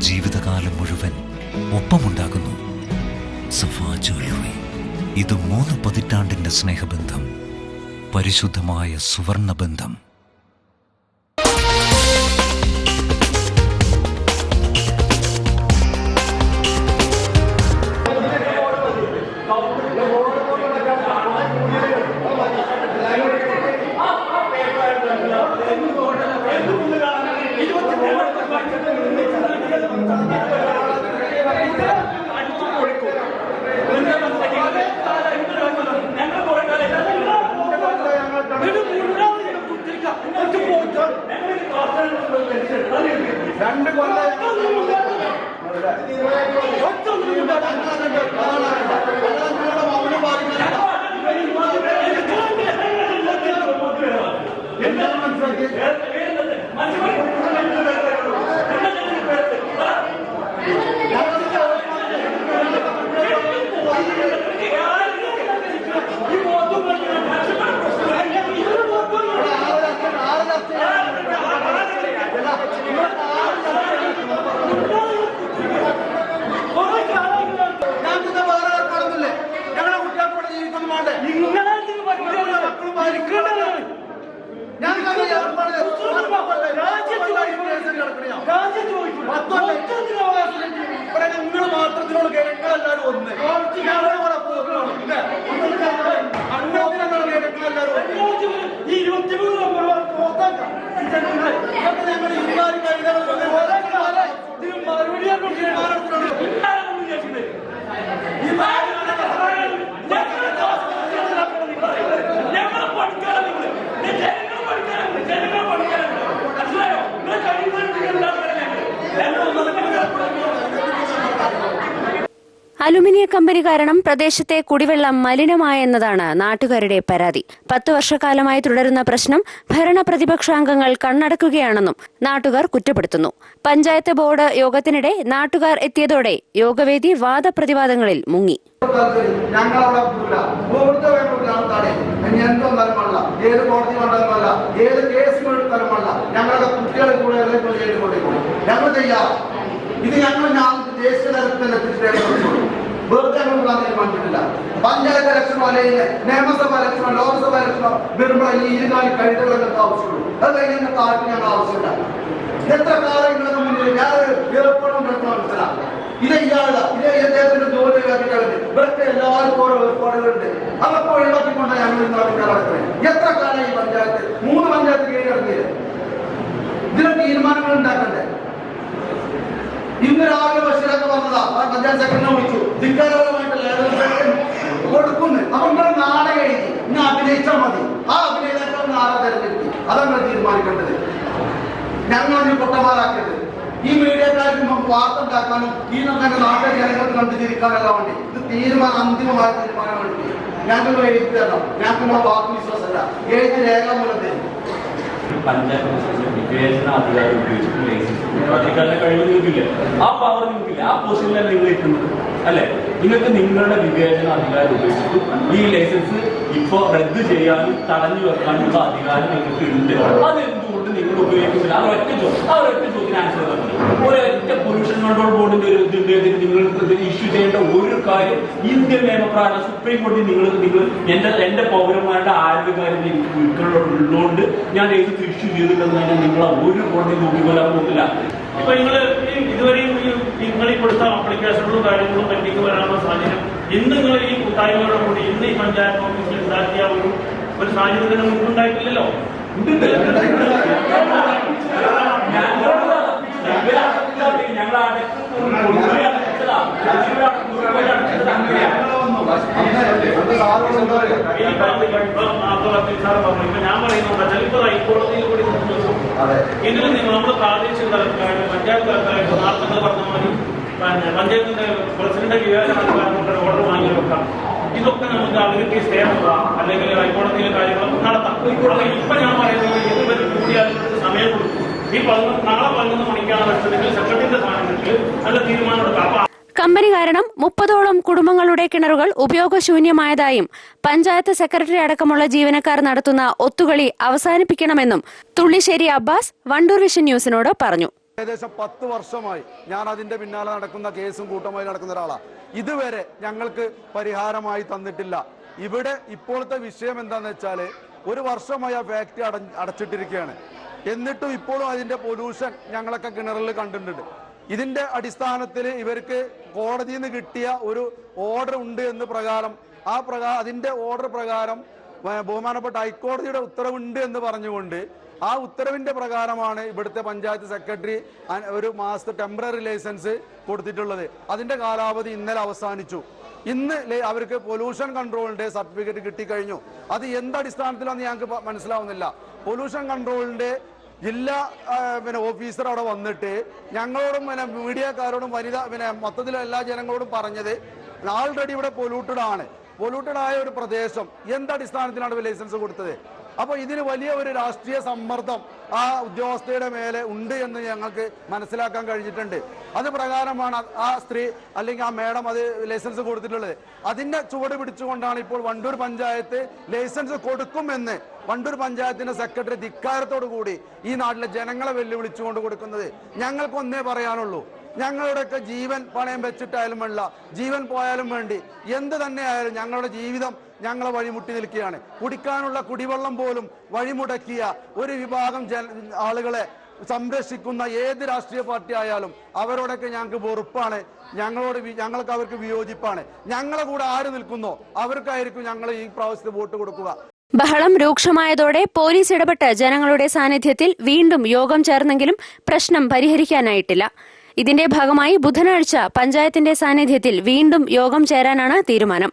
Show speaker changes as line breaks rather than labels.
ജീവിതകാലം മുഴുവൻ ഒപ്പമുണ്ടാകുന്നു. സഫാ ജ്വല്ലറി ഇത് മൂന്ന് പതിറ്റാണ്ടിന്റെ സ്നേഹബന്ധം പരിശുദ്ധമായ സുവർണ
രണ്ട് ഞങ്ങൾക്ക് വേറെ ഏർപ്പാടൊന്നുമില്ലേ ഞങ്ങളുടെ കുട്ടികൾക്ക് ഇവിടെ ജീവിക്കുന്നു വേണ്ടേ മക്കളും ഭാര്യയും ഞങ്ങൾക്ക് ഏർപ്പാട് ഇവിടെ നിങ്ങൾ മാത്രത്തിനോട് കേരളങ്ങളെല്ലാവരും ഒന്ന് ഞങ്ങളുടെ കൂടെ പോകുന്നു
അലുമിനിയ കമ്പനി കാരണം പ്രദേശത്തെ കുടിവെള്ളം മലിനമായെന്നതാണ് നാട്ടുകാരുടെ പരാതി. പത്ത് വർഷക്കാലമായി തുടരുന്ന പ്രശ്നം ഭരണ പ്രതിപക്ഷാംഗങ്ങൾ കണ്ണടക്കുകയാണെന്നും നാട്ടുകാർ കുറ്റപ്പെടുത്തുന്നു. പഞ്ചായത്ത് ബോർഡ് യോഗത്തിനിടെ നാട്ടുകാർ എത്തിയതോടെ യോഗവേദി വാദപ്രതിവാദങ്ങളിൽ മുങ്ങി.
ഇത് ഞങ്ങൾ ഞാൻ ദേശീയ തലത്തിൽ എത്തിച്ചിട്ടേ വിടാൻ തീരുമാനിച്ചിട്ടില്ല പഞ്ചായത്ത് ഇലക്ഷനോ അല്ലെങ്കിൽ നിയമസഭ ഇലക്ഷനോ ലോക്സഭ ഇലക്ഷനോ വരുമ്പോൾ ഈ ഇരുകാലി കഴുതകളൊക്കെ ആവശ്യമുള്ളൂ അത് കഴിഞ്ഞ ആർക്കും ഞങ്ങൾ ആവശ്യമില്ല എത്ര മുന്നിൽ ഞാൻ ഏർപ്പാടും മനസ്സിലാക്കാം ഇത് ഇയാളുടെ ഇത് അദ്ദേഹത്തിന്റെ ജോലി കാര്യങ്ങളുണ്ട് ഇവർക്ക് എല്ലാവർക്കും ഓരോ ഏർപ്പാടുകളുണ്ട് അതൊക്കെ ഒഴിവാക്കിക്കൊണ്ട് ഞങ്ങൾ നടക്കുന്നത് എത്ര കാലം ഈ പഞ്ചായത്ത്? മൂന്ന് പഞ്ചായത്ത് കീഴടങ്ങിയത് ഇതിന് തീരുമാനങ്ങൾ ഉണ്ടാക്കണ്ടേ? ഇന്ന് രാവിലെ ബസ്സിലൊക്കെ വന്നതാ. ആ പഞ്ചായത്ത് സെക്രട്ടറിനെ വിളിച്ചു. ധിക്കാരപരമായിട്ട് ലേഖനം കൊടുക്കുന്നു. അതുകൊണ്ട് നാളെ കഴിഞ്ഞു ഇന്ന് അഭിനയിച്ചാൽ മതി. ആ അഭിനയിച്ചാൽ നാളെ തെരഞ്ഞെടുത്തു. അതാണ് തീരുമാനിക്കേണ്ടത്. ഞങ്ങൾ അതിന് പൊട്ടന്മാരാക്കരുത്. ഈ മീഡിയക്കാർക്ക് വാർത്ത ഉണ്ടാക്കാനും ഈ നമ്മുടെ നാട്ടിലെ ജനങ്ങൾക്ക് കണ്ടു തിരിക്കാനല്ല വേണ്ടി ഇത് തീരുമാനം അന്തിമമായ തീരുമാനം വേണ്ടി ഞങ്ങൾ എഴുതി തരണം. ഞങ്ങൾക്ക് നമ്മുടെ വാക്ക് വിശ്വാസമല്ല. എഴുതി രേഖാമൂലം തരും.
പഞ്ചായത്ത് വിവേചന അധികാരം ഉപയോഗിച്ചിട്ട് അധികാരിയുടെ കഴിവ് നിങ്ങൾക്കില്ല ആ പവർ നിങ്ങൾക്കില്ല? ആ പൊസിഷനിലാണ് നിങ്ങൾ എത്തുന്നത് അല്ലെ? നിങ്ങൾക്ക് നിങ്ങളുടെ വിവേചന അധികാരം ഉപയോഗിച്ചിട്ട് ഈ ലൈസൻസ് ഇപ്പൊ റദ്ദ് ചെയ്യാനും തടഞ്ഞു വെക്കാനുള്ള അധികാരം നിങ്ങൾക്ക് ഉണ്ട് അതെന്തുകൊണ്ട് നിങ്ങൾ ഉപയോഗിക്കുന്നില്ല? ആ ഒറ്റ ചോദ്യം ആ ഒരൊറ്റ ചോദ്യത്തിന് ആൻസർ തന്നെ ഒരൊറ്റ പൊല്യൂഷൻ കൺട്രോൾ ബോർഡിന്റെ ഒരു ഇതിന്റെ നിങ്ങൾ ഇഷ്യൂ ചെയ്യേണ്ട ഒരു കാര്യം ഇന്ത്യൻ നിയമപ്രകാരം സുപ്രീം കോടതി നിങ്ങൾ നിങ്ങൾ എന്റെ എന്റെ പൗരന്മാരുടെ ആരോഗ്യകാര്യം എനിക്ക് ഉൾക്കൊള്ളുള്ളതുകൊണ്ട് ഞാൻ എഴുതി ഇഷ്യൂ ചെയ്തിട്ടുണ്ടെന്ന് നിങ്ങളെ ഒരു കോടതി നോക്കിക്കൊല്ലാൻ പോകില്ല
ഇപ്പൊ നിങ്ങൾ ഇതുവരെയും നിങ്ങൾ കൊടുത്ത ആപ്ലിക്കേഷനുകളും കാര്യങ്ങളും പറ്റിക്ക് വരാനുള്ള സാഹചര്യം ഇന്ന് നിങ്ങൾ ഈ കൂട്ടായ്മയോടെ കൂടി ഇന്ന് ഈ പഞ്ചായത്ത് ഓഫീസിൽ ഉണ്ടാക്കിയ ഒരു ഒരു സാഹചര്യത്തിന് മുമ്പുണ്ടായിട്ടില്ലല്ലോ
ഞങ്ങൾ
ഇനിയിപ്പോ ഇപ്പൊ അബ്ദുൾ സാർ പറഞ്ഞു ഇപ്പൊ ഞാൻ കൂടി നിങ്ങൾ നമ്മൾ പ്രാദേശിക തലത്തിലായാലും പഞ്ചായത്ത് തലത്തിലായാലും നാർത്തങ്ങൾ പറഞ്ഞ പഞ്ചായത്തിന്റെ പ്രസിഡന്റ് വിവേചനക്കാരുടെ ഓർഡർ വാങ്ങി വെക്കാം ഇതൊക്കെ നമുക്ക് അല്ലെങ്കിൽ ഹൈക്കോടതിയിലെ കാര്യങ്ങളൊക്കെ നടത്താം ഇപ്പൊ ഞാൻ പറയുന്നത് ഇതുവരെ കൂടിയാൽ സമയം കൊടുക്കും ഈ പതിനൊന്ന് നാളെ പതിനൊന്ന് മണിക്കാണ് വെച്ചതെങ്കിൽ സെക്രട്ടറിന്റെ സാന്നിധ്യത്തിൽ നല്ല തീരുമാനം എടുക്കാം
കമ്പനി കാരണം മുപ്പതോളം കുടുംബങ്ങളുടെ കിണറുകൾ ഉപയോഗശൂന്യമായതായും പഞ്ചായത്ത് സെക്രട്ടറി അടക്കമുള്ള ജീവനക്കാർ നടത്തുന്ന ഒത്തുകളി അവസാനിപ്പിക്കണമെന്നും തുള്ളിശ്ശേരി അബ്ബാസ് വണ്ടൂർ വിഷൻ ന്യൂസിനോട് പറഞ്ഞു.
ഏകദേശം പത്ത് വർഷമായി ഞാൻ അതിന്റെ പിന്നാലെ നടക്കുന്ന കേസും കൂട്ടമായി നടക്കുന്ന ഒരാളാണ് ഇതുവരെ ഞങ്ങൾക്ക് പരിഹാരമായി തന്നിട്ടില്ല. ഇവിടെ ഇപ്പോഴത്തെ വിഷയം എന്താന്ന് വെച്ചാൽ ഒരു വർഷമായി ആ ഫാക്ടറി അടച്ചിട്ടിരിക്കുകയാണ്. എന്നിട്ടും ഇപ്പോഴും അതിന്റെ പൊല്യൂഷൻ ഞങ്ങളൊക്കെ കിണറിൽ കണ്ടിട്ടുണ്ട്. ഇതിന്റെ അടിസ്ഥാനത്തിൽ ഇവർക്ക് കോടതിയിൽ നിന്ന് കിട്ടിയ ഒരു ഓർഡർ ഉണ്ട് എന്ന് പ്രകാരം ആ പ്രകാരം അതിന്റെ ഓർഡർ പ്രകാരം ബഹുമാനപ്പെട്ട ഹൈക്കോടതിയുടെ ഉത്തരവുണ്ട് എന്ന് പറഞ്ഞുകൊണ്ട് ആ ഉത്തരവിന്റെ പ്രകാരമാണ് ഇവിടുത്തെ പഞ്ചായത്ത് സെക്രട്ടറി ഒരു മാസത്തെ ടെമ്പററി ലൈസൻസ് കൊടുത്തിട്ടുള്ളത്. അതിന്റെ കാലാവധി ഇന്നലെ അവസാനിച്ചു. ഇന്ന് അവർക്ക് പൊല്യൂഷൻ കൺട്രോളിന്റെ സർട്ടിഫിക്കറ്റ് കിട്ടിക്കഴിഞ്ഞു. അത് എന്തടിസ്ഥാനത്തിലാണെന്ന് ഞങ്ങൾക്ക് മനസ്സിലാവുന്നില്ല. പൊല്യൂഷൻ കൺട്രോളിന്റെ ജില്ലാ പിന്നെ ഓഫീസർ അവിടെ വന്നിട്ട് ഞങ്ങളോടും പിന്നെ മീഡിയക്കാരോടും വനിത പിന്നെ മൊത്തത്തിൽ എല്ലാ ജനങ്ങളോടും പറഞ്ഞത് ആൾറെഡി ഇവിടെ പൊല്യൂട്ടഡ് ആണ്. പൊല്യൂട്ടഡ് ആയ ഒരു പ്രദേശം. എന്തടിസ്ഥാനത്തിലാണ് ലൈസൻസ് കൊടുത്തത്? അപ്പൊ ഇതിന് വലിയ ഒരു രാഷ്ട്രീയ സമ്മർദ്ദം ആ ഉദ്യോഗസ്ഥയുടെ മേലെ ഉണ്ട് എന്ന് ഞങ്ങൾക്ക് മനസ്സിലാക്കാൻ കഴിഞ്ഞിട്ടുണ്ട്. അത് പ്രകാരമാണ് ആ- സ്ത്രീ അല്ലെങ്കിൽ ആ മേഡം അത് ലൈസൻസ് കൊടുത്തിട്ടുള്ളത്. അതിന്റെ ചുവട് പിടിച്ചുകൊണ്ടാണ് ഇപ്പോൾ വണ്ടൂർ പഞ്ചായത്ത് ലൈസൻസ് കൊടുക്കുമെന്ന് വണ്ടൂർ പഞ്ചായത്തിന്റെ സെക്രട്ടറി ധിക്കാരത്തോടു കൂടി ഈ നാട്ടിലെ ജനങ്ങളെ വെല്ലുവിളിച്ചുകൊണ്ട് കൊടുക്കുന്നത്. ഞങ്ങൾക്കൊന്നേ പറയാനുള്ളൂ. ഞങ്ങളുടെയൊക്കെ ജീവൻ പണയം വെച്ചിട്ടായാലും വേണ്ട. ജീവൻ പോയാലും വേണ്ടി എന്ത് തന്നെയായാലും ഞങ്ങളുടെ ജീവിതം ഞങ്ങളെ വഴിമുട്ടി നിൽക്കുകയാണ്. കുടിക്കാനുള്ള കുടിവെള്ളം പോലും വഴിമുടക്കിയ ഒരു വിഭാഗം ജന ആളുകളെ സംരക്ഷിക്കുന്ന ഏത് രാഷ്ട്രീയ പാർട്ടി ആയാലും അവരോടൊക്കെ ഞങ്ങൾക്ക് വെറുപ്പാണ്. ഞങ്ങളോട് ഞങ്ങൾക്ക് അവർക്ക് വിയോജിപ്പാണ്. ഞങ്ങളെ കൂടെ ആര് നിൽക്കുന്നോ അവർക്കായിരിക്കും ഞങ്ങൾ ഈ പ്രാവശ്യത്തെ വോട്ട് കൊടുക്കുക.
ബഹളം രൂക്ഷമായതോടെ പോലീസ് ഇടപെട്ട് ജനങ്ങളുടെ സാന്നിധ്യത്തിൽ വീണ്ടും യോഗം ചേർന്നെങ്കിലും പ്രശ്നം പരിഹരിക്കാനായിട്ടില്ല. ഇതിന്റെ ഭാഗമായി ബുധനാഴ്ച പഞ്ചായത്തിന്റെ സാന്നിധ്യത്തിൽ വീണ്ടും യോഗം ചേരാനാണ് തീരുമാനം.